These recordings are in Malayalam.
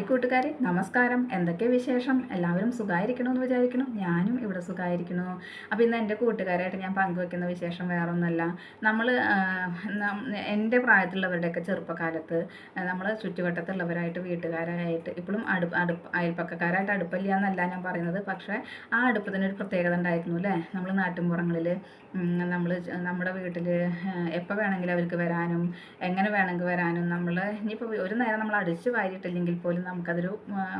ഹായ് കൂട്ടുകാരെ നമസ്കാരം. എന്തൊക്കെ വിശേഷം? എല്ലാവരും സുഖമായിരിക്കണമെന്ന് വിചാരിക്കണം ഞാനും ഇവിടെ സുഖമായിരിക്കണു അപ്പോൾ ഇന്ന് എന്റെ കൂട്ടുകാരായിട്ട് ഞാൻ പങ്കുവെക്കുന്ന വിശേഷം വേറൊന്നുമല്ല നമ്മൾ എന്റെ പ്രായത്തിലുള്ളവരുടെയൊക്കെ ചെറുപ്പകാലത്ത് നമ്മൾ ചുറ്റുവട്ടത്തുള്ളവരായിട്ട് വീട്ടുകാരായിട്ട് ഇപ്പോഴും അടുപ്പ് അടുപ്പ് അയൽപ്പക്കക്കാരായിട്ട് അടുപ്പില്ല എന്നല്ല ഞാൻ പറയുന്നത്. പക്ഷേ ആ അടുപ്പത്തിനൊരു പ്രത്യേകത ഉണ്ടായിരുന്നു അല്ലേ? നമ്മൾ നാട്ടിൻപുറങ്ങളിൽ നമ്മൾ നമ്മുടെ വീട്ടിൽ എപ്പോൾ വേണമെങ്കിലും അവർക്ക് വരാനും എങ്ങനെ വേണമെങ്കിൽ വരാനും നമ്മൾ ഇനിയിപ്പോൾ ഒരു നേരം നമ്മൾ അടിച്ച് വാരിയിട്ടില്ലെങ്കിൽ പോലും നമുക്കതൊരു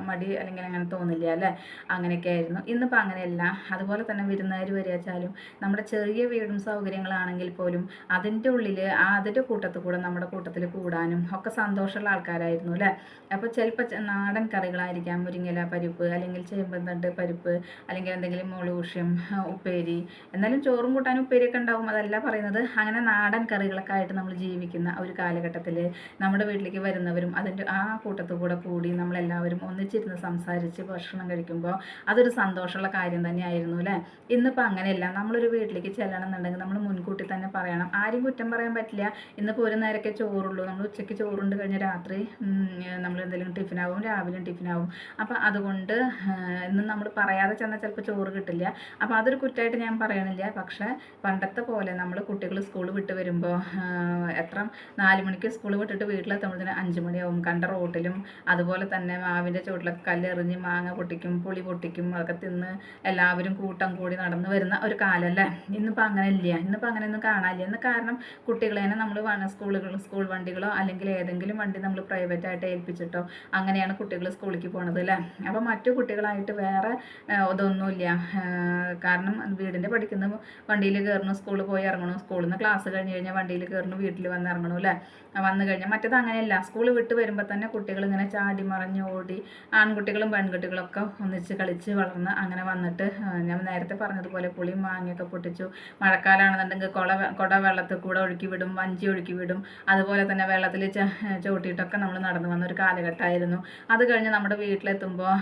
മടി അല്ലെങ്കിൽ അങ്ങനെ തോന്നില്ല അല്ലേ? അങ്ങനെയൊക്കെ ആയിരുന്നു. ഇന്നിപ്പോൾ അങ്ങനെയല്ല. അതുപോലെ തന്നെ വിരുന്നുകാർ വരികച്ചാലും നമ്മുടെ ചെറിയ വീടും സൗകര്യങ്ങളാണെങ്കിൽ പോലും അതിന്റെ ഉള്ളിൽ ആ അതിന്റെ കൂട്ടത്തിൽ കൂടെ നമ്മുടെ കൂട്ടത്തിൽ കൂടാനും ഒക്കെ സന്തോഷമുള്ള ആൾക്കാരായിരുന്നു അല്ലേ? അപ്പോൾ ചിലപ്പോൾ നാടൻ കറികളായിരിക്കാം. മുരിങ്ങയില പരിപ്പ് അല്ലെങ്കിൽ ചേമ്പന്തണ്ട് പരിപ്പ് അല്ലെങ്കിൽ എന്തെങ്കിലും മുളകൂഷ്യം ഉപ്പേരി. എന്നാലും ചോറും കൂട്ടാനും ഉപ്പേരിയൊക്കെ ഉണ്ടാവും. അതല്ല പറയുന്നത്. അങ്ങനെ നാടൻ കറികളൊക്കെ ആയിട്ട് നമ്മൾ ജീവിക്കുന്ന ഒരു കാലഘട്ടത്തിൽ നമ്മുടെ വീട്ടിലേക്ക് വരുന്നവരും അതിന്റെ ആ കൂട്ടത്തിൽ കൂടെ കൂടി നമ്മളെല്ലാവരും ഒന്നിച്ചിരുന്ന് സംസാരിച്ച് ഭക്ഷണം കഴിക്കുമ്പോൾ അതൊരു സന്തോഷമുള്ള കാര്യം തന്നെയായിരുന്നു അല്ലേ? ഇന്നിപ്പോൾ അങ്ങനെയല്ല. നമ്മളൊരു വീട്ടിലേക്ക് ചെല്ലണം എന്നുണ്ടെങ്കിൽ നമ്മൾ തന്നെ പറയണം. ആരും കുറ്റം പറയാൻ പറ്റില്ല. ഇന്നിപ്പോൾ ഒരു നേരമൊക്കെ ചോറുള്ളൂ. നമ്മൾ ഉച്ചയ്ക്ക് ചോറുണ്ട് കഴിഞ്ഞ രാത്രി നമ്മൾ എന്തെങ്കിലും ടിഫിനാവും രാവിലെയും ടിഫിനാവും. അപ്പോൾ അതുകൊണ്ട് ഇന്ന് നമ്മൾ പറയാതെ ചെന്നാൽ ചിലപ്പോൾ ചോറ് കിട്ടില്ല. അപ്പോൾ അതൊരു കുറ്റമായിട്ട് ഞാൻ പറയണില്ല. പക്ഷേ പണ്ടത്തെ പോലെ നമ്മൾ കുട്ടികൾ സ്കൂൾ വിട്ട് വരുമ്പോൾ എത്ര നാല് മണിക്ക് സ്കൂൾ വിട്ടിട്ട് വീട്ടിലെത്തുമ്പോഴത്തേന് അഞ്ച് മണിയാവും. കണ്ട റോട്ടിലും അതുപോലെ തന്നെ മാവിന്റെ ചുവട്ടിലൊക്കെ കല്ലെറിഞ്ഞ് മാങ്ങ പൊട്ടിക്കും പുളി പൊട്ടിക്കും അതൊക്കെ തിന്ന് എല്ലാവരും കൂട്ടം കൂടി നടന്നു വരുന്ന ഒരു കാലമല്ലേ ഇന്നിപ്പോൾ അങ്ങനെ ഇല്ല. ഇന്നിപ്പോൾ അങ്ങനെയൊന്നും ഇന്ന് കാരണം കുട്ടികളെ നമ്മൾ സ്കൂളുകൾ സ്കൂൾ വണ്ടികളോ അല്ലെങ്കിൽ ഏതെങ്കിലും വണ്ടി നമ്മൾ പ്രൈവറ്റ് പ്രൈവറ്റായിട്ട് ഏൽപ്പിച്ചിട്ടോ അങ്ങനെയാണ് കുട്ടികൾ സ്കൂളിലേക്ക് പോണത് അല്ലേ? അപ്പോൾ മറ്റു കുട്ടികളായിട്ട് വേറെ ഇതൊന്നുമില്ല. കാരണം വീടിന്റെ പഠിക്കുന്ന വണ്ടിയിൽ കയറണം സ്കൂളിൽ പോയി ഇറങ്ങണം. സ്കൂളിൽ നിന്ന് ക്ലാസ് കഴിഞ്ഞ് കഴിഞ്ഞാൽ വണ്ടിയിൽ കയറണം വീട്ടിൽ വന്ന് ഇറങ്ങണം അല്ലേ? വന്നു കഴിഞ്ഞാൽ മറ്റേത് അങ്ങനെയല്ല. സ്കൂൾ വിട്ട് വരുമ്പോൾ തന്നെ കുട്ടികൾ ഇങ്ങനെ ചാടി മറിഞ്ഞ് ഓടി ആൺകുട്ടികളും പെൺകുട്ടികളൊക്കെ ഒന്നിച്ച് കളിച്ച് വളർന്ന് അങ്ങനെ വന്നിട്ട് ഞാൻ നേരത്തെ പറഞ്ഞതുപോലെ പുളിയും മാങ്ങയൊക്കെ പൊട്ടിച്ചു. മഴക്കാലമാണെന്നുണ്ടെങ്കിൽ കുട കുട വെള്ളത്തിൽ കൂടെ ഒഴുക്കി വിടും വഞ്ചി ഒഴുക്കി വിടും. അതുപോലെ തന്നെ വെള്ളത്തിൽ ചവിട്ടിയിട്ടൊക്കെ നമ്മൾ നടന്നു വന്ന ഒരു കാലഘട്ടമായിരുന്നു. അത് കഴിഞ്ഞ് നമ്മുടെ വീട്ടിലെത്തുമ്പോൾ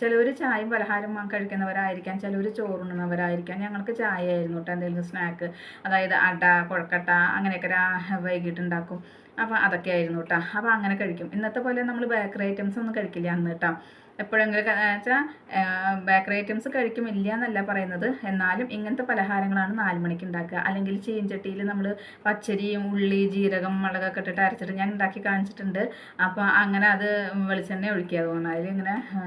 ചിലവർ ചായയും പലഹാരം കഴിക്കുന്നവരായിരിക്കാം ചിലവർ ചോറുണ്ണുന്നവരായിരിക്കാം. ഞങ്ങൾക്ക് ചായ ആയിരുന്നു കേട്ടോ എന്തെങ്കിലും സ്നാക്ക് അതായത് അട കുഴക്കട്ട അങ്ങനെയൊക്കെ വൈകിട്ടുണ്ടാക്കും. അപ്പോൾ അതൊക്കെ ആയിരുന്നു കേട്ടോ. അപ്പോൾ അങ്ങനെ കഴിക്കും. ഇന്നത്തെ പോലെ നമ്മൾ ബേക്കറി ഐറ്റംസ് ഒന്നും കഴിക്കില്ല അന്ന് കേട്ടോ. എപ്പോഴെങ്കിലും വെച്ചാൽ ബേക്കറി ഐറ്റംസ് കഴിക്കുമില്ല എന്നല്ല പറയുന്നത്. എന്നാലും ഇങ്ങനത്തെ പലഹാരങ്ങളാണ് നാല് മണിക്ക് ഉണ്ടാക്കുക. അല്ലെങ്കിൽ ചീഞ്ചട്ടിയിൽ നമ്മൾ പച്ചരിയും ഉള്ളി ജീരകം മുളകൊക്കെ ഇട്ടിട്ട് അരച്ചിട്ട് ഞാൻ ഉണ്ടാക്കി കാണിച്ചിട്ടുണ്ട്. അപ്പോൾ അങ്ങനെ അത് വെളിച്ചെണ്ണ ഒഴിക്കുക. തോന്നുന്നു ആ,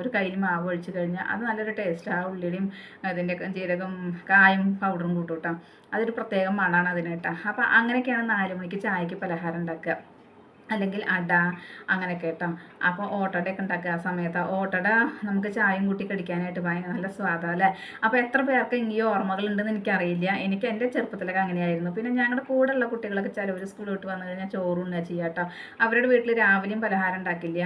ഒരു കയ്യിൽ മാവ് ഒഴിച്ച് കഴിഞ്ഞാൽ അത് നല്ലൊരു ടേസ്റ്റ് ആ ഉള്ളിയുടെയും അതിന്റെ ജീരകം കായും പൗഡറും കൂട്ടും കേട്ടോ അതൊരു പ്രത്യേക മണമാണ് അതിന് കേട്ടോ അപ്പോൾ അങ്ങനെയൊക്കെയാണ് നാല് മണിക്ക് ചായക്ക് പലഹാരം ഉണ്ടാക്കുക. അല്ലെങ്കിൽ അട അങ്ങനെയൊക്കെ കേട്ടോ. അപ്പോൾ ഓട്ടടയൊക്കെ ഉണ്ടാക്കുക ആ സമയത്ത്. ഓട്ടട നമുക്ക് ചായയും കൂട്ടി കടിക്കാനായിട്ട് ഭയങ്കര നല്ല സ്വാദാ അല്ലേ? അപ്പോൾ എത്ര പേർക്ക് ഈ ഓർമ്മകളുണ്ടെന്ന് എനിക്കറിയില്ല. എനിക്ക് എന്റെ ചെറുപ്പത്തിലൊക്കെ അങ്ങനെയായിരുന്നു. പിന്നെ ഞങ്ങളുടെ കൂടെയുള്ള കുട്ടികളൊക്കെ ചിലവർ സ്കൂൾ വിട്ട് വന്നു കഴിഞ്ഞാൽ ചോറുണ്ണ ചെയ്യുക കേട്ടോ. അവരുടെ വീട്ടിൽ രാവിലെയും പലഹാരം ഉണ്ടാക്കില്ല.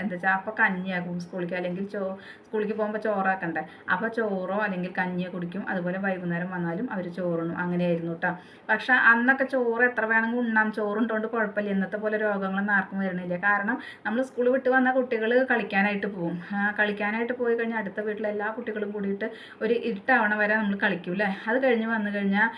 എന്താ വെച്ചാൽ അപ്പോൾ കഞ്ഞിയാക്കും സ്കൂളിലേക്ക് അല്ലെങ്കിൽ ചോ സ്കൂളിലേക്ക് പോകുമ്പോൾ ചോറാക്കണ്ടേ? അപ്പോൾ ചോറോ അല്ലെങ്കിൽ കഞ്ഞിയോ കുടിക്കും. അതുപോലെ വൈകുന്നേരം വന്നാലും അവർ ചോറുണ്ണും. അങ്ങനെയായിരുന്നു കേട്ടോ. പക്ഷേ അന്നൊക്കെ ചോറ് എത്ര വേണമെങ്കിൽ ഉണ്ണാം. ചോറുണ്ടോണ്ട് കുഴപ്പമില്ല. ഇന്നത്തെ രോഗങ്ങളൊന്നും ആർക്കും വരുന്നില്ല. കാരണം നമ്മൾ സ്കൂൾ വിട്ട് വന്ന കുട്ടികൾ കളിക്കാനായിട്ട് പോകും കളിക്കാനായിട്ട് പോയി കഴിഞ്ഞാൽ അടുത്ത വീട്ടിലെ എല്ലാ കുട്ടികളും കൂടിയിട്ട് ഒരു ഇരുട്ടാവണ വരെ നമ്മൾ കളിക്കും അല്ലേ അത് കഴിഞ്ഞ് വന്നു കഴിഞ്ഞാൽ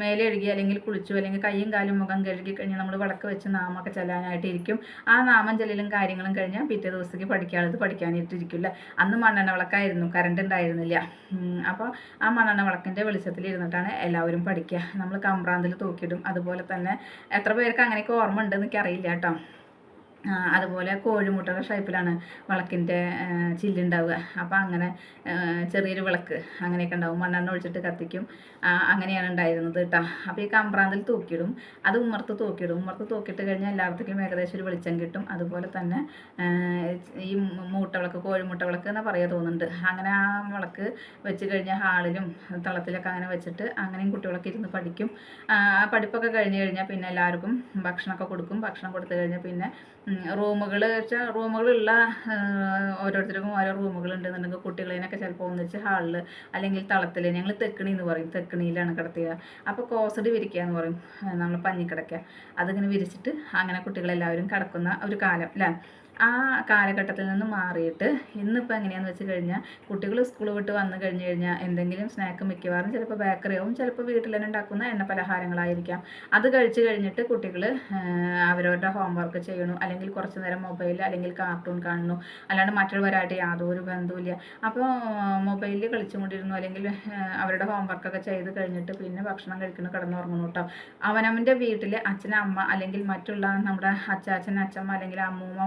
മേലെ എഴുകി അല്ലെങ്കിൽ കുളിച്ചു അല്ലെങ്കിൽ കൈയും കാലും മുഖം കഴുകി കഴിഞ്ഞാൽ നമ്മൾ വിളക്ക് വെച്ച് നാമൊക്കെ ചെല്ലാനായിട്ട് ഇരിക്കും ആ നാമം ചെല്ലലും കാര്യങ്ങളും കഴിഞ്ഞാൽ പിറ്റേ ദിവസത്തേക്ക് പഠിക്കാനുള്ളത് പഠിക്കാനായിട്ട് ഇരിക്കും അല്ലേ അന്ന് മണ്ണെണ്ണ വിളക്കായിരുന്നു. കറണ്ട് ഉണ്ടായിരുന്നില്ല. അപ്പോൾ ആ മണ്ണെണ്ണ വിളക്കിന്റെ വെളിച്ചത്തിൽ ഇരുന്നിട്ടാണ് എല്ലാവരും പഠിക്കുക നമ്മൾ കമ്പ്രാന്തിൽ തൂക്കിയിടും അതുപോലെ തന്നെ എത്ര പേർക്ക് അങ്ങനെയൊക്കെ ഓർമ്മ ഉണ്ടെന്ന് എനിക്കറിയില്ല കേട്ടോ. ആ, അതുപോലെ കോഴിമുട്ടയുടെ ഷേപ്പിലാണ് വിളക്കിന്റെ ചില്ലുണ്ടാവുക. അപ്പോൾ അങ്ങനെ ചെറിയൊരു വിളക്ക് അങ്ങനെയൊക്കെ ഉണ്ടാവും. മണ്ണെണ്ണ ഒഴിച്ചിട്ട് കത്തിക്കും. അങ്ങനെയാണ് ഉണ്ടായിരുന്നത് കേട്ടോ അപ്പോൾ ഈ കമ്പ്രാന്തിൽ തൂക്കിയിടും. അത് ഉമ്മർത്ത് തൂക്കിയിടും. ഉമ്മർത്ത് തൂക്കിയിട്ട് കഴിഞ്ഞാൽ എല്ലാവർക്കും ഏകദേശം ഒരു വെളിച്ചം കിട്ടും. അതുപോലെ തന്നെ ഈ മൂട്ട വിളക്ക് കോഴിമുട്ട വിളക്ക് എന്ന് പറയാൻ തോന്നുന്നുണ്ട്. അങ്ങനെ ആ വിളക്ക് വെച്ച് കഴിഞ്ഞാൽ ഹാളിലും തളത്തിലൊക്കെ അങ്ങനെ വെച്ചിട്ട് അങ്ങനെയും കുട്ടികളൊക്കെ ഇരുന്ന് പഠിക്കും. പഠിപ്പൊക്കെ കഴിഞ്ഞ് കഴിഞ്ഞാൽ പിന്നെ എല്ലാവർക്കും ഭക്ഷണമൊക്കെ കൊടുക്കും. ഭക്ഷണം കൊടുത്തു കഴിഞ്ഞാൽ പിന്നെ റൂമുകൾ വെച്ചാൽ റൂമുകളുള്ള ഓരോരുത്തർക്കും ഓരോ റൂമുകൾ ഉണ്ടെന്നുണ്ടെങ്കിൽ കുട്ടികളെയൊക്കെ ചിലപ്പോൾ ഒന്നിച്ച് ഹാളിൽ അല്ലെങ്കിൽ തളത്തിൽ ഞങ്ങൾ തെക്കണി എന്ന് പറയും. തെക്കണിയിലാണ് കിടത്തുക അപ്പോൾ കോസടി വിരിക്കുക എന്ന് പറയും നമ്മൾ പഞ്ഞിക്കിടക്കുക അതിങ്ങനെ വിരിച്ചിട്ട് അങ്ങനെ കുട്ടികളെല്ലാവരും കിടക്കുന്ന ഒരു കാലം അല്ലേ ആ കാലഘട്ടത്തിൽ നിന്ന് മാറിയിട്ട് ഇന്നിപ്പോൾ എങ്ങനെയാണെന്ന് വെച്ച് കഴിഞ്ഞാൽ കുട്ടികൾ സ്കൂൾ വിട്ട് വന്നു കഴിഞ്ഞ് കഴിഞ്ഞാൽ എന്തെങ്കിലും സ്നാക്ക് മിക്കവാറും ചിലപ്പോൾ ബേക്കറിയാവും ചിലപ്പോൾ വീട്ടിൽ തന്നെ ഉണ്ടാക്കുന്ന എണ്ണ പലഹാരങ്ങളായിരിക്കാം. അത് കഴിച്ച് കഴിഞ്ഞിട്ട് കുട്ടികൾ അവരവരുടെ ഹോംവർക്ക് ചെയ്യണു അല്ലെങ്കിൽ കുറച്ച് നേരം മൊബൈൽ അല്ലെങ്കിൽ കാർട്ടൂൺ കാണുന്നു. അല്ലാണ്ട് മറ്റുള്ളവരായിട്ട് യാതൊരു ബന്ധവുമില്ല. അപ്പോൾ മൊബൈലിൽ കളിച്ചുകൊണ്ടിരുന്നു അല്ലെങ്കിൽ അവരുടെ ഹോംവർക്കൊക്കെ ചെയ്ത് കഴിഞ്ഞിട്ട് പിന്നെ ഭക്ഷണം കഴിക്കുന്നു കിടന്നുറങ്ങുന്നു കേട്ടോ അവനവന്റെ വീട്ടിൽ അച്ഛനമ്മ അല്ലെങ്കിൽ മറ്റുള്ള നമ്മുടെ അച്ചാച്ചൻ അച്ഛമ്മ അല്ലെങ്കിൽ അമ്മൂമ്മ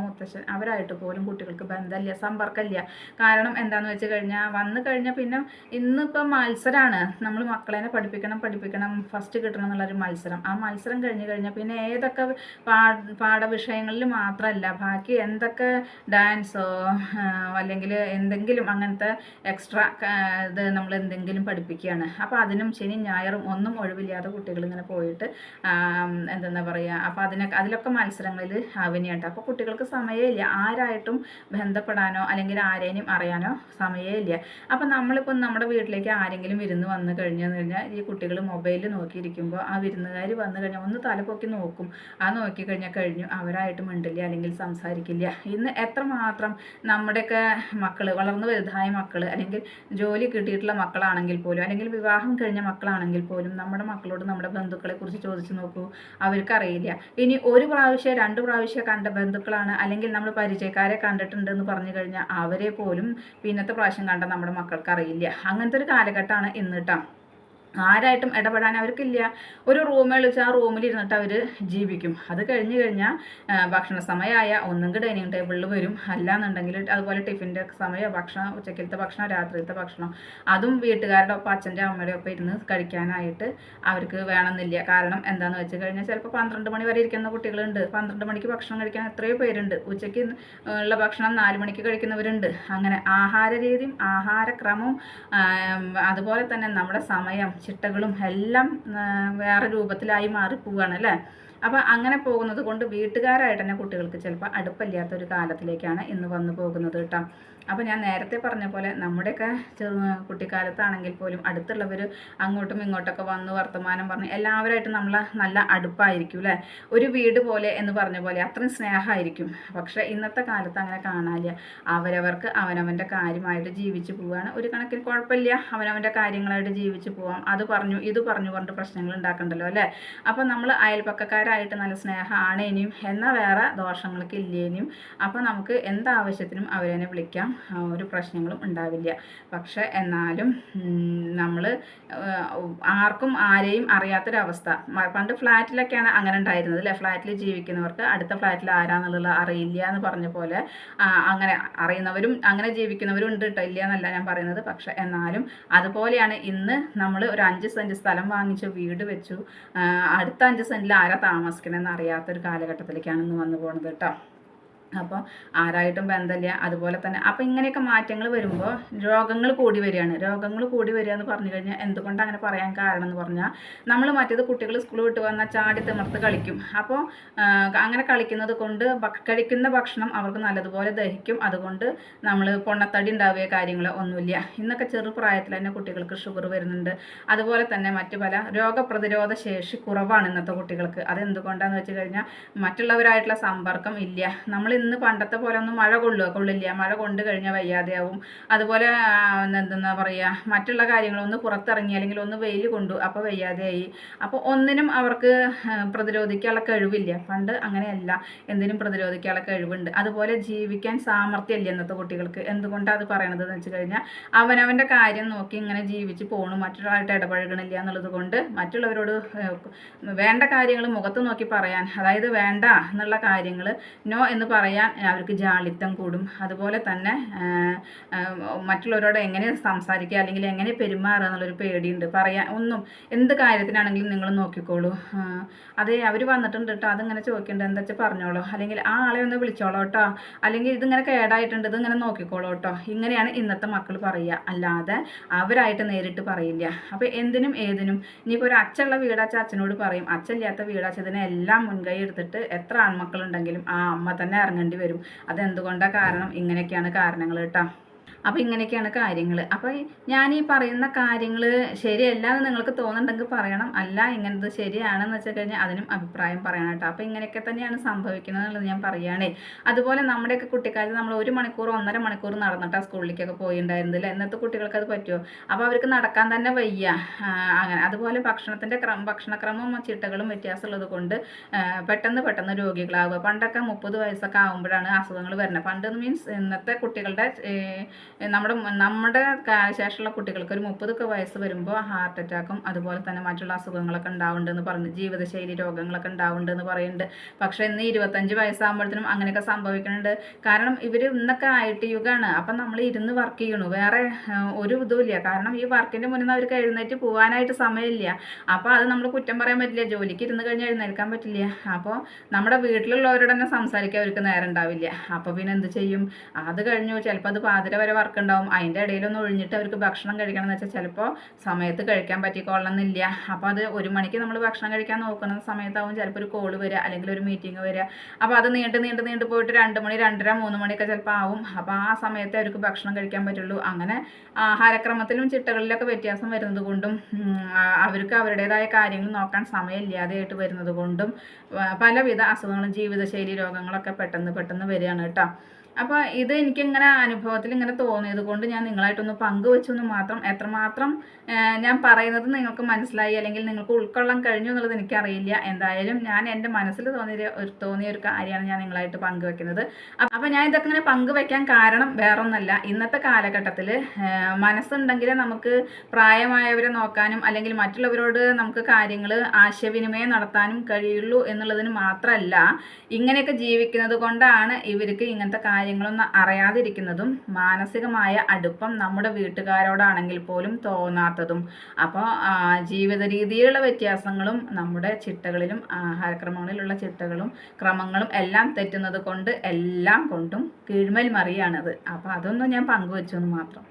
അവരായിട്ട് പോലും കുട്ടികൾക്ക് ബന്ധമില്ല സമ്പർക്കമില്ല. കാരണം എന്താണെന്ന് വെച്ച് കഴിഞ്ഞാൽ വന്നു കഴിഞ്ഞാൽ പിന്നെ ഇന്നിപ്പം മത്സരമാണ് നമ്മൾ മക്കളെ പഠിപ്പിക്കണം പഠിപ്പിക്കണം ഫസ്റ്റ് കിട്ടണം എന്നുള്ളൊരു മത്സരം. ആ മത്സരം കഴിഞ്ഞ് കഴിഞ്ഞാൽ പിന്നെ ഏതൊക്കെ പാ പാഠവിഷയങ്ങളിൽ മാത്രമല്ല ബാക്കി എന്തൊക്കെ ഡാൻസോ അല്ലെങ്കിൽ എന്തെങ്കിലും അങ്ങനത്തെ എക്സ്ട്രാ ഇത് നമ്മൾ എന്തെങ്കിലും പഠിപ്പിക്കുകയാണ് അപ്പോൾ അതിനും ശനി ഞായറും ഒന്നും ഒഴിവില്ലാതെ കുട്ടികൾ ഇങ്ങനെ പോയിട്ട് എന്താ പറയുക അപ്പോൾ അതിനൊക്കെ അതിലൊക്കെ മത്സരങ്ങളിൽ അവനിയുണ്ട് അപ്പോൾ കുട്ടികൾക്ക് സമയമില്ല. ആരായിട്ടും ബന്ധപ്പെടാനോ അല്ലെങ്കിൽ ആരെയും അറിയാനോ സമയമില്ല. അപ്പം നമ്മളിപ്പം നമ്മുടെ വീട്ടിലേക്ക് ആരെങ്കിലും വിരുന്ന് വന്ന് കഴിഞ്ഞെന്ന് കഴിഞ്ഞാൽ ഈ കുട്ടികൾ മൊബൈലിൽ നോക്കിയിരിക്കുമ്പോൾ ആ വിരുന്നുകാർ വന്നു കഴിഞ്ഞാൽ ഒന്ന് തലപ്പൊക്കി നോക്കും. ആ നോക്കി കഴിഞ്ഞാൽ കഴിഞ്ഞു അവരായിട്ട് മിണ്ടില്ല അല്ലെങ്കിൽ സംസാരിക്കില്ല. ഇന്ന് എത്രമാത്രം നമ്മുടെയൊക്കെ മക്കൾ വളർന്നു വലുതായ മക്കൾ അല്ലെങ്കിൽ ജോലി കിട്ടിയിട്ടുള്ള മക്കളാണെങ്കിൽ പോലും അല്ലെങ്കിൽ വിവാഹം കഴിഞ്ഞ മക്കളാണെങ്കിൽ പോലും നമ്മുടെ മക്കളോട് നമ്മുടെ ബന്ധുക്കളെ കുറിച്ച് ചോദിച്ചു നോക്കൂ. അവർക്കറിയില്ല. ഇനി ഒരു പ്രാവശ്യം രണ്ട് പ്രാവശ്യം കണ്ട ബന്ധുക്കളാണ് അല്ലെങ്കിൽ നമ്മൾ പരിചയക്കാരെ കണ്ടിട്ടുണ്ട് എന്ന് പറഞ്ഞു കഴിഞ്ഞാൽ അവരെ പോലും പിന്നത്തെ പ്രാവശ്യം കണ്ട നമ്മുടെ മക്കൾക്ക് അറിയില്ല. അങ്ങനത്തെ ഒരു കാലഘട്ടമാണ് ഇന്നിട്ടാ ആരായിട്ടും ഇടപെടാൻ അവർക്കില്ല. ഒരു റൂം വിളിച്ച് ആ റൂമിൽ ഇരുന്നിട്ട് അവർ ജീവിക്കും. അത് കഴിഞ്ഞ് കഴിഞ്ഞാൽ ഭക്ഷണ സമയമായ ഒന്നെങ്കിൽ ഡൈനിങ് ടേബിളിൽ വരും. അല്ലാന്നുണ്ടെങ്കിൽ അതുപോലെ ടിഫിന്റെ സമയം ഭക്ഷണം ഉച്ചക്കലത്തെ ഭക്ഷണം രാത്രിയിലത്തെ ഭക്ഷണം. അതും വീട്ടുകാരുടെ ഒപ്പം അച്ഛന്റെ അമ്മയുടെ ഒപ്പം ഇരുന്ന് കഴിക്കാനായിട്ട് അവർക്ക് വേണമെന്നില്ല. കാരണം എന്താണെന്ന് വെച്ച് കഴിഞ്ഞാൽ ചിലപ്പോൾ പന്ത്രണ്ട് മണി വരെ ഇരിക്കുന്ന കുട്ടികളുണ്ട്. പന്ത്രണ്ട് മണിക്ക് ഭക്ഷണം കഴിക്കാൻ എത്രയോ പേരുണ്ട്. ഉച്ചയ്ക്ക് ഉള്ള ഭക്ഷണം നാല് മണിക്ക് കഴിക്കുന്നവരുണ്ട്. അങ്ങനെ ആഹാര രീതിയും ആഹാരക്രമവും അതുപോലെ തന്നെ നമ്മുടെ സമയം ചിട്ടകളും എല്ലാം വേറെ രൂപത്തിലായി മാറിപ്പോവുകയാണ് അല്ലേ? അപ്പോൾ അങ്ങനെ പോകുന്നത് കൊണ്ട് വീട്ടുകാരായിട്ട് തന്നെ കുട്ടികൾക്ക് ചിലപ്പോൾ അടുപ്പില്ലാത്ത ഒരു കാലത്തിലേക്കാണ് ഇന്ന് വന്നു പോകുന്നത് കേട്ടോ. അപ്പോൾ ഞാൻ നേരത്തെ പറഞ്ഞ പോലെ നമ്മുടെയൊക്കെ ചെറു കുട്ടിക്കാലത്താണെങ്കിൽ പോലും അടുത്തുള്ളവർ അങ്ങോട്ടും ഇങ്ങോട്ടൊക്കെ വന്ന് വർത്തമാനം പറഞ്ഞ് എല്ലാവരുമായിട്ട് നമ്മൾ നല്ല അടുപ്പായിരിക്കും അല്ലേ ഒരു വീട് പോലെ എന്ന് പറഞ്ഞ പോലെ അത്രയും സ്നേഹമായിരിക്കും. പക്ഷേ ഇന്നത്തെ കാലത്ത് അങ്ങനെ കാണാനില്ല. അവരവർക്ക് അവനവന്റെ കാര്യമായിട്ട് ജീവിച്ച് പോവുകയാണ് ഒരു കണക്കിന് കുഴപ്പമില്ല. അവനവന്റെ കാര്യങ്ങളായിട്ട് ജീവിച്ച് പോവാം. അത് പറഞ്ഞു ഇത് പറഞ്ഞു പറഞ്ഞിട്ട് പ്രശ്നങ്ങൾ ഉണ്ടാക്കണ്ടല്ലോ അല്ലേ അപ്പോൾ നമ്മൾ അയൽപ്പക്കക്കാരായിട്ട് നല്ല സ്നേഹമാണ് ഇനിയും. വേറെ ദോഷങ്ങൾക്ക് ഇല്ലേനും അപ്പോൾ നമുക്ക് എന്താവശ്യത്തിനും അവരെ വിളിക്കാം. ഒരു പ്രശ്നങ്ങളും ഉണ്ടാവില്ല. പക്ഷെ എന്നാലും നമ്മൾ ആർക്കും ആരെയും അറിയാത്തൊരവസ്ഥ. പണ്ട് ഫ്ലാറ്റിലൊക്കെയാണ് അങ്ങനെ ഉണ്ടായിരുന്നത് അല്ലേ? ഫ്ലാറ്റിൽ ജീവിക്കുന്നവർക്ക് അടുത്ത ഫ്ലാറ്റിൽ ആരാന്നുള്ളത് അറിയില്ല എന്ന് പറഞ്ഞ പോലെ അങ്ങനെ അറിയുന്നവരും അങ്ങനെ ജീവിക്കുന്നവരും ഉണ്ട് കേട്ടോ ഇല്ല എന്നല്ല ഞാൻ പറയുന്നത്. പക്ഷെ എന്നാലും അതുപോലെയാണ് ഇന്ന് നമ്മൾ ഒരു അഞ്ച് സെന്റ് സ്ഥലം വാങ്ങിച്ച് വീട് വെച്ചു. അടുത്ത അഞ്ച് സെന്റിൽ ആരാ താമസിക്കണമെന്ന് അറിയാത്തൊരു കാലഘട്ടത്തിലേക്കാണ് ഇന്ന് വന്നു പോകുന്നത് കേട്ടോ അപ്പോൾ ആരായിട്ടും ബന്ധമില്ല. അതുപോലെ തന്നെ അപ്പോൾ ഇങ്ങനെയൊക്കെ മാറ്റങ്ങൾ വരുമ്പോൾ രോഗങ്ങൾ കൂടി വരികയാണ്. രോഗങ്ങൾ കൂടി വരിക എന്ന് പറഞ്ഞു കഴിഞ്ഞാൽ എന്തുകൊണ്ട് അങ്ങനെ പറയാൻ കാരണം എന്ന് പറഞ്ഞാൽ നമ്മൾ മറ്റേത് കുട്ടികൾ സ്കൂൾ വിട്ട് വന്നാൽ ചാടി തിമർത്ത് കളിക്കും. അപ്പോൾ അങ്ങനെ കളിക്കുന്നത് കൊണ്ട് കഴിക്കുന്ന ഭക്ഷണം അവർക്ക് നല്ലതുപോലെ ദഹിക്കും. അതുകൊണ്ട് നമ്മൾ പൊണ്ണത്തടി ഉണ്ടാവുക കാര്യങ്ങളോ ഒന്നുമില്ല. ഇന്നൊക്കെ ചെറുപ്രായത്തിൽ തന്നെ കുട്ടികൾക്ക് ഷുഗർ വരുന്നുണ്ട്. അതുപോലെ തന്നെ മറ്റു പല രോഗപ്രതിരോധ ശേഷി കുറവാണ് ഇന്നത്തെ കുട്ടികൾക്ക്. അതെന്തുകൊണ്ടാണെന്ന് വെച്ച് കഴിഞ്ഞാൽ മറ്റുള്ളവരായിട്ടുള്ള സമ്പർക്കം ഇല്ല. നമ്മൾ ഇന്ന് പണ്ടത്തെ പോലെ ഒന്നും മഴ കൊള്ളുക കൊള്ളില്ല. മഴ കൊണ്ട് കഴിഞ്ഞാൽ വയ്യാതെയാവും. അതുപോലെ എന്താ പറയുക മറ്റുള്ള കാര്യങ്ങളൊന്ന് പുറത്തിറങ്ങി അല്ലെങ്കിൽ ഒന്ന് വെയിൽ കൊണ്ടു. അപ്പോൾ വയ്യാതെയായി. അപ്പോൾ ഒന്നിനും അവർക്ക് പ്രതിരോധിക്കാനുള്ള കഴിവില്ല. പണ്ട് അങ്ങനെയല്ല. എന്തിനും പ്രതിരോധിക്കാനുള്ള കഴിവുണ്ട്. അതുപോലെ ജീവിക്കാൻ സാമർഥ്യമില്ല ഇന്നത്തെ കുട്ടികൾക്ക്. എന്തുകൊണ്ടാണ് അത് പറയണത് എന്ന് വെച്ച് കഴിഞ്ഞാൽ അവനവന്റെ കാര്യം നോക്കി ഇങ്ങനെ ജീവിച്ച് പോകണം മറ്റൊരാളായിട്ട് ഇടപഴകണില്ല എന്നുള്ളത് കൊണ്ട് മറ്റുള്ളവരോട് വേണ്ട കാര്യങ്ങൾ മുഖത്ത് നോക്കി പറയാൻ അതായത് വേണ്ട എന്നുള്ള കാര്യങ്ങൾ നോ എന്ന് പറയാൻ പറയാൻ അവർക്ക് ജാളിത്തം കൂടും. അതുപോലെ തന്നെ മറ്റുള്ളവരോട് എങ്ങനെ സംസാരിക്കുക അല്ലെങ്കിൽ എങ്ങനെ പെരുമാറുക എന്നുള്ളൊരു പേടിയുണ്ട്. പറയാൻ ഒന്നും എന്ത് കാര്യത്തിനാണെങ്കിലും നിങ്ങൾ നോക്കിക്കോളൂ. അതെ അവർ വന്നിട്ടുണ്ട് കേട്ടോ അതിങ്ങനെ ചോദിക്കേണ്ടത് എന്താ വെച്ചാൽ പറഞ്ഞോളൂ? അല്ലെങ്കിൽ ആ ആളെ ഒന്ന് വിളിച്ചോളൂ കേട്ടോ അല്ലെങ്കിൽ ഇതിങ്ങനെ കേടായിട്ടുണ്ട് ഇതിങ്ങനെ നോക്കിക്കോളൂ കേട്ടോ ഇങ്ങനെയാണ് ഇന്നത്തെ മക്കൾ പറയുക. അല്ലാതെ അവരായിട്ട് നേരിട്ട് പറയില്ല. അപ്പോൾ എന്തിനും ഏതിനും ഇനിയിപ്പോൾ ഒരു അച്ഛനുള്ള വീടാച്ച അച്ഛനോട് പറയും. അച്ഛല്ലാത്ത വീടാച്ചതിനെ എല്ലാം മുൻകൈ എടുത്തിട്ട് എത്ര ആൺമക്കളുണ്ടെങ്കിലും ആ അമ്മ തന്നെ ഇറങ്ങേണ്ടി വരും. അതെന്തുകൊണ്ടാണ് കാരണം? ഇങ്ങനെയൊക്കെയാണ് കാരണങ്ങൾ കേട്ടോ. അപ്പോൾ ഇങ്ങനെയൊക്കെയാണ് കാര്യങ്ങൾ അപ്പോൾ ഞാൻ ഈ പറയുന്ന കാര്യങ്ങൾ ശരിയല്ല എന്ന് നിങ്ങൾക്ക് തോന്നുന്നുണ്ടെങ്കിൽ പറയണം. അല്ല ഇങ്ങനത് ശരിയാണെന്ന് വെച്ച് കഴിഞ്ഞാൽ അതിനും അഭിപ്രായം പറയണം കേട്ടോ. അപ്പോൾ ഇങ്ങനെയൊക്കെ തന്നെയാണ് സംഭവിക്കുന്നത് എന്നുള്ളത് ഞാൻ പറയുകയാണേ. അതുപോലെ നമ്മുടെയൊക്കെ കുട്ടിക്കാലത്ത് നമ്മൾ ഒരു മണിക്കൂർ ഒന്നര മണിക്കൂർ നടന്നിട്ടാണ് സ്കൂളിലേക്കൊക്കെ പോയിണ്ടായിരുന്നില്ല ഇന്നത്തെ കുട്ടികൾക്ക് അത് പറ്റുമോ അപ്പോൾ അവർക്ക് നടക്കാൻ തന്നെ വയ്യ. അങ്ങനെ. അതുപോലെ ഭക്ഷണത്തിന്റെ ക്രമം ഭക്ഷണക്രമവും ചിട്ടകളും വ്യത്യാസമുള്ളത് കൊണ്ട് പെട്ടെന്ന് പെട്ടെന്ന് രോഗികളാവുക. പണ്ടൊക്കെ മുപ്പത് വയസ്സൊക്കെ ആകുമ്പോഴാണ് അസുഖങ്ങൾ വരുന്നത്. പണ്ട് മീൻസ് ഇന്നത്തെ കുട്ടികളുടെ നമ്മുടെ നമ്മുടെ കാലശേഷമുള്ള കുട്ടികൾക്ക് ഒരു മുപ്പതൊക്കെ വയസ്സ് വരുമ്പോൾ ഹാർട്ട് അറ്റാക്കും അതുപോലെ തന്നെ മറ്റുള്ള അസുഖങ്ങളൊക്കെ ഉണ്ടാവുന്നുണ്ടെന്ന് പറഞ്ഞു ജീവിതശൈലി രോഗങ്ങളൊക്കെ ഉണ്ടാവുന്നുണ്ടെന്ന് പറയുന്നുണ്ട്. പക്ഷേ ഇന്ന് ഇരുപത്തഞ്ച് വയസ്സാകുമ്പോഴത്തേനും അങ്ങനെയൊക്കെ സംഭവിക്കുന്നുണ്ട്. കാരണം ഇവർ ഇന്നൊക്കെ ആയിട്ട് യുഗമാണ് അപ്പം നമ്മൾ ഇരുന്ന് വർക്ക് ചെയ്യണു. വേറെ ഒരു ഇതുമില്ല കാരണം ഈ വർക്കിന്റെ മുന്നിൽ അവർക്ക് എഴുന്നേറ്റ് പോകാനായിട്ട് സമയമില്ല. അപ്പോൾ അത് നമ്മൾ കുറ്റം പറയാൻ പറ്റില്ല. ജോലിക്ക് ഇരുന്ന് കഴിഞ്ഞാൽ എഴുന്നേൽക്കാൻ പറ്റില്ല. അപ്പോൾ നമ്മുടെ വീട്ടിലുള്ളവരോട് തന്നെ സംസാരിക്കാൻ അവർക്ക് നേരം ഉണ്ടാവില്ല. അപ്പോൾ പിന്നെ എന്ത് ചെയ്യും? അത് കഴിഞ്ഞു. ചിലപ്പോൾ അത് പാതിര വരെ വർക്ക് ഉണ്ടാവും അതിന്റെ ഇടയിലൊന്ന് ഒഴിഞ്ഞിട്ട് അവർക്ക് ഭക്ഷണം കഴിക്കണം എന്ന് വെച്ചാൽ ചിലപ്പോൾ സമയത്ത് കഴിക്കാൻ പറ്റിക്കൊള്ളണമെന്നില്ല. അപ്പോൾ അത് ഒരു മണിക്ക് നമ്മൾ ഭക്ഷണം കഴിക്കാൻ നോക്കുന്ന സമയത്താവും ചിലപ്പോൾ ഒരു കോൾ വരിക അല്ലെങ്കിൽ ഒരു മീറ്റിംഗ് വരിക. അപ്പോൾ അത് നീണ്ട് നീണ്ട് നീണ്ട് പോയിട്ട് രണ്ട് മണി രണ്ടര മൂന്ന് മണിയൊക്കെ ചിലപ്പോൾ ആവും. അപ്പോൾ ആ സമയത്തെ അവർക്ക് ഭക്ഷണം കഴിക്കാൻ പറ്റുള്ളൂ. അങ്ങനെ ആഹാരക്രമത്തിലും ചിട്ടകളിലൊക്കെ വ്യത്യാസം വരുന്നത് കൊണ്ടും അവർക്ക് അവരുടേതായ കാര്യങ്ങൾ നോക്കാൻ സമയമില്ലാതെയായിട്ട് വരുന്നത് കൊണ്ടും പലവിധ അസുഖങ്ങളും ജീവിതശൈലി രോഗങ്ങളൊക്കെ പെട്ടെന്ന് പെട്ടെന്ന് വരികയാണ് കേട്ടോ. അപ്പോൾ ഇത് എനിക്കിങ്ങനെ അനുഭവത്തിൽ ഇങ്ങനെ തോന്നിയത് കൊണ്ട് ഞാൻ നിങ്ങളായിട്ടൊന്ന് പങ്കുവെച്ചെന്ന് മാത്രം എത്രമാത്രം ഞാൻ പറയുന്നത് നിങ്ങൾക്ക് മനസ്സിലായി അല്ലെങ്കിൽ നിങ്ങൾക്ക് ഉൾക്കൊള്ളാൻ കഴിഞ്ഞു എന്നുള്ളത് എനിക്കറിയില്ല. എന്തായാലും ഞാൻ എന്റെ മനസ്സിൽ തോന്നിയ ഒരു തോന്നിയ ഒരു കാര്യമാണ് ഞാൻ നിങ്ങളായിട്ട് പങ്കുവെക്കുന്നത്. അപ്പോൾ ഞാൻ ഇതൊക്കെ ഇങ്ങനെ പങ്കുവെക്കാൻ കാരണം വേറൊന്നല്ല. ഇന്നത്തെ കാലഘട്ടത്തിൽ മനസ്സുണ്ടെങ്കിൽ നമുക്ക് പ്രായമായവരെ നോക്കാനും അല്ലെങ്കിൽ മറ്റുള്ളവരോട് നമുക്ക് കാര്യങ്ങൾ ആശയവിനിമയം നടത്താനും കഴിയുള്ളൂ എന്നുള്ളതിന് മാത്രമല്ല ഇങ്ങനെയൊക്കെ ജീവിക്കുന്നത് കൊണ്ടാണ് ഇവർക്ക് ഇങ്ങനത്തെ കാര്യങ്ങളൊന്നും അറിയാതിരിക്കുന്നതും മാനസികമായ അടുപ്പം നമ്മുടെ വീട്ടുകാരോടാണെങ്കിൽ പോലും തോന്നാത്തതും അപ്പോൾ ജീവിത രീതിയിലുള്ള വ്യത്യാസങ്ങളും നമ്മുടെ ചിട്ടകളിലും ആഹാരക്രമങ്ങളിലുള്ള ചിട്ടകളും ക്രമങ്ങളും എല്ലാം തെറ്റുന്നത് കൊണ്ട് എല്ലാം കൊണ്ടും കീഴ്മേൽ മറിയാണത്. അപ്പോൾ അതൊന്നും ഞാൻ പങ്കുവെച്ചു എന്ന് മാത്രം.